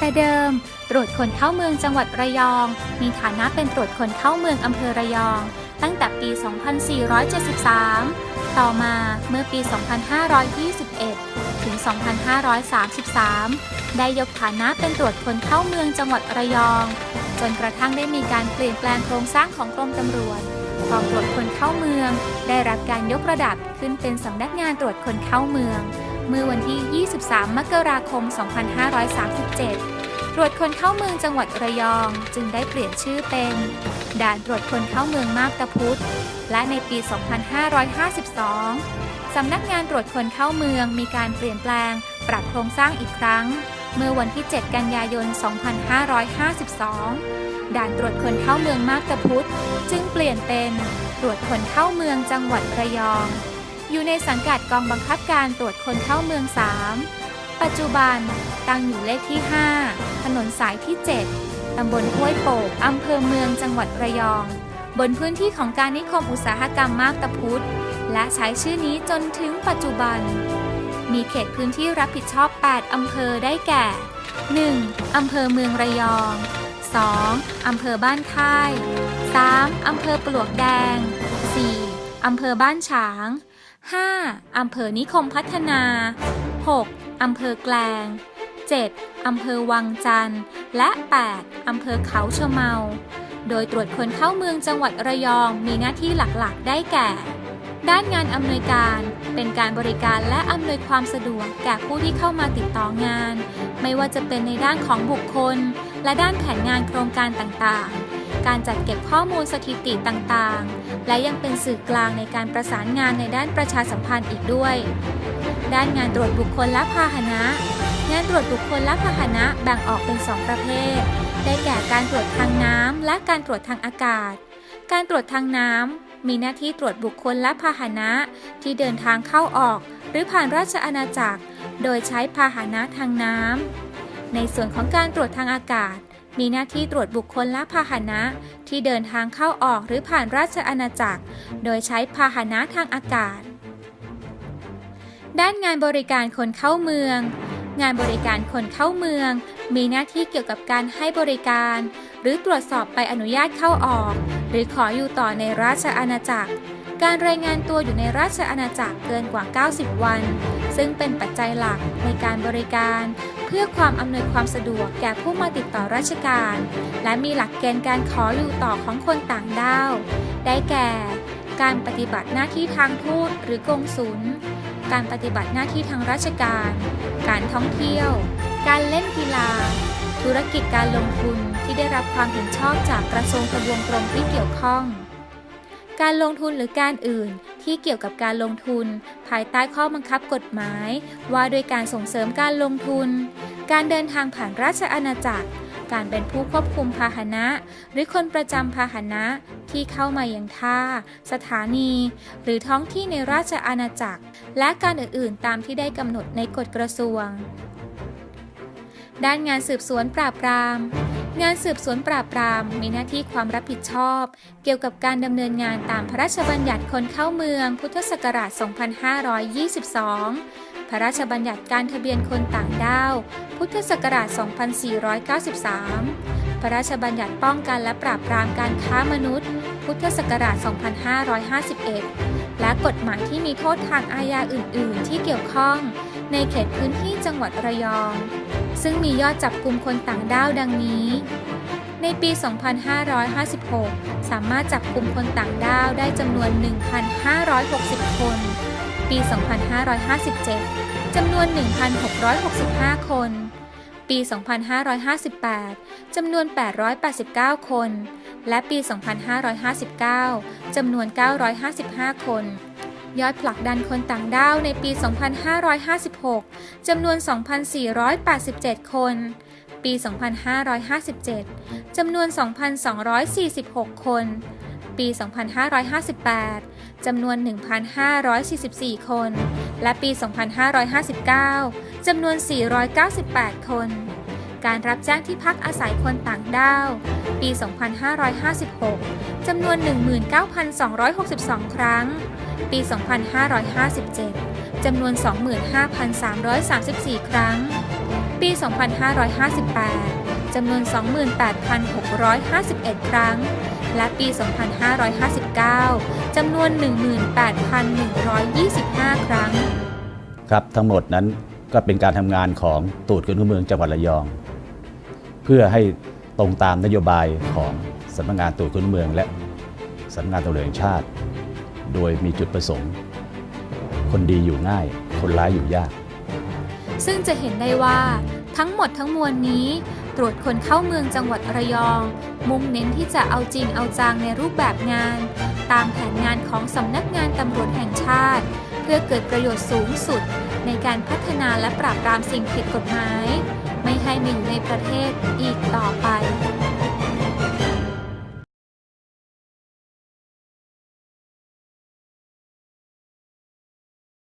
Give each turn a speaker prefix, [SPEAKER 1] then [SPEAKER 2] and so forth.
[SPEAKER 1] แต่เดิม ตรวจคนเข้าเมืองจังหวัดระยอง มีฐานะเป็นตรวจคนเข้าเมืองอำเภอระยอง ตั้งแต่ปี 2473 ต่อมาเมื่อปี 2521 ถึง 2533 ได้ยกฐานะเป็นตรวจคนเข้าเมืองจังหวัดระยอง จนกระทั่งได้มีการเปลี่ยนแปลงโครงสร้างของกรมตำรวจกองตรวจคนเข้าเมือง ได้รับการยกระดับขึ้นเป็นสำนักงานตรวจคนเข้าเมือง เมื่อวันที่ 23 มกราคม 2537 ตรวจคนเข้าเมืองจังหวัดระยองจึงได้เปลี่ยนชื่อเป็น ด่านตรวจคนเข้าเมืองมาบตาพุธและในปี 2552 สำนักงานตรวจคนเข้าเมืองมีการเปลี่ยนแปลง ปรับโครงสร้างอีกครั้ง เมื่อวันที่ 7 กันยายน 2552 ด่านตรวจคนเข้าเมืองมาบตาพุธจึงเปลี่ยนเป็นตรวจคนเข้าเมืองจังหวัดระยอง อยู่ในสังกัดกองบังคับการตรวจคนเข้าเมือง 3 ปัจจุบัน ตั้งอยู่เลขที่ 5 ถนนสายที่ 7 ตำบลห้วยโป่งอำเภอเมืองจังหวัดระยอง บนพื้นที่ของการนิคมอุตสาหกรรมมากตะพุธและใช้ชื่อนี้จนถึงปัจจุบัน มีเขตพื้นที่รับผิดชอบ 8 อำเภอได้แก่ 1. อำเภอเมืองระยอง 2. อำเภอบ้านค่าย 3. อำเภอปลวกแดง 4. อำเภอบ้านฉาง 5. อำเภอนิคมพัฒนา 6. อำเภอแกลง 7. อำเภอวังจันทร์ และ 8. อำเภอเขาชะเมา โดยตรวจคนเข้าเมืองจังหวัดระยองมีหน้าที่หลักๆ ได้แก่ ด้านงานอำนวยการ เป็นการบริการและอำนวยความสะดวกแก่ผู้ที่เข้ามาติดต่องาน ไม่ว่าจะเป็นในด้านของบุคคล และด้านแผนงานโครงการต่างๆ การจัดเก็บข้อมูลสถิติต่างๆ และยังเป็นสื่อกลางในการประสานงานในด้านประชาสัมพันธ์อีกด้วย ด้านงานตรวจบุคคลและพาหนะ งานตรวจบุคคลและพาหนะแบ่งออกเป็น 2 ประเภท ได้แก่การตรวจทางน้ำและการตรวจทางอากาศ การตรวจทางน้ำมีหน้าที่ตรวจบุคคลและพาหนะที่เดินทางเข้าออก หรือผ่านราชอาณาจักร โดยใช้พาหนะทางน้ำในส่วนของการตรวจทางอากาศ มีหน้าที่ตรวจบุคคลและพาหนะ ที่เดินทางเข้าออกหรือผ่านราชอาณาจักร โดยใช้พาหนะทางอากาศ ด้านงานบริการคนเข้าเมือง งานบริการคนเข้าเมือง มีหน้าที่เกี่ยวกับการให้บริการ หรือตรวจสอบใบอนุญาตเข้าออก หรือขออยู่ต่อในราชอาณาจักรการรายงานตัวอยู่ในราชอาณาจักรเกินกว่า 90 วัน ซึ่งเป็นปัจจัยหลักในการบริการ พื่อความอำนวยความสะดวกแก่ผู้มาติดต่อราชการ และมีหลักเกณฑ์การขออยู่ต่อของคนต่างด้าว ได้แก่ การปฏิบัติหน้าที่ทางทูตหรือกงสุล การปฏิบัติหน้าที่ทางราชการ การท่องเที่ยว การเล่นกีฬา ธุรกิจการลงทุนที่ได้รับความเห็นชอบจากกระทรวงทบวงกรมที่เกี่ยวข้อง การลงทุนหรือการอื่น ที่เกี่ยวกับการลงทุน ภายใต้ข้อบังคับกฎหมาย ว่าด้วยการส่งเสริมการลงทุน การเดินทางผ่านราชอาณาจักร การเป็นผู้ควบคุมพาหนะ หรือคนประจำพาหนะที่เข้ามาอย่างท่า สถานี หรือท้องที่ในราชอาณาจักร และการอื่นๆ ตามที่ได้กำหนดในกฎกระทรวง ด้านงานสืบสวนปราบปราม งานสืบสวนปราบปรามมีหน้าที่ความรับผิดชอบ เกี่ยวกับการดำเนินงานตามพระราชบัญญัติคนเข้าเมือง พุทธศักราช 2522 พระราชบัญญัติการทะเบียนคนต่างด้าว พุทธศักราช 2493 พระราชบัญญัติป้องกันและปราบปรามการค้ามนุษย์ พุทธศักราช 2551 และกฎหมายที่มีโทษทางอาญาอื่น ๆ ที่เกี่ยวข้อง ในเขตพื้นที่จังหวัดระยอง ซึ่งมียอดจับกลุ่มคนต่างด้าวดังนี้ ในปี 2556 สามารถจับกลุ่มคนต่างด้าวได้จำนวน 1,560 คน ปี 2557 จำนวน 1,665 คน ปี 2558 จำนวน 889 คน และปี 2559 จำนวน 955 คน ยอดผลักดันคนต่างด้าวในปี 2556 จำนวน 2,487 คน ปี 2557 จำนวน 2,246 คน ปี 2558 จำนวน 1,544 คน และปี 2559 จำนวน 498 คน การรับแจ้งที่พักอาศัยคนต่างด้าว ปี 2556 จำนวน 19,262 ครั้ง ปี 2557 จำนวน 25,334 ครั้ง ปี 2558 จำนวน 28,651 ครั้ง และปี 2559 จำนวน 18,125 ครั้ง
[SPEAKER 2] ครับทั้งหมดนั้นก็เป็นการทำงานของตูดคนเข้าเมืองจังหวัดระยอง เพื่อให้ตรงตามนโยบายของสำนักงานตูดคนเข้าเมืองและสำนักงานตำรวจแห่งชาติ โดยมีจุดประสงค์ คนดีอยู่ง่าย คนร้ายอยู่ยาก
[SPEAKER 1] ซึ่งจะเห็นได้ว่าทั้งหมดทั้งมวลนี้ ตรวจคนเข้าเมืองจังหวัดระยอง มุ่งเน้นที่จะเอาจริงเอาจังในรูปแบบงาน ตามแผนงานของสำนักงานตำรวจแห่งชาติ เพื่อเกิดประโยชน์สูงสุด ในการพัฒนาและปราบปรามสิ่งผิดกฎหมาย ไม่ให้มีอยู่ในประเทศอีกต่อไป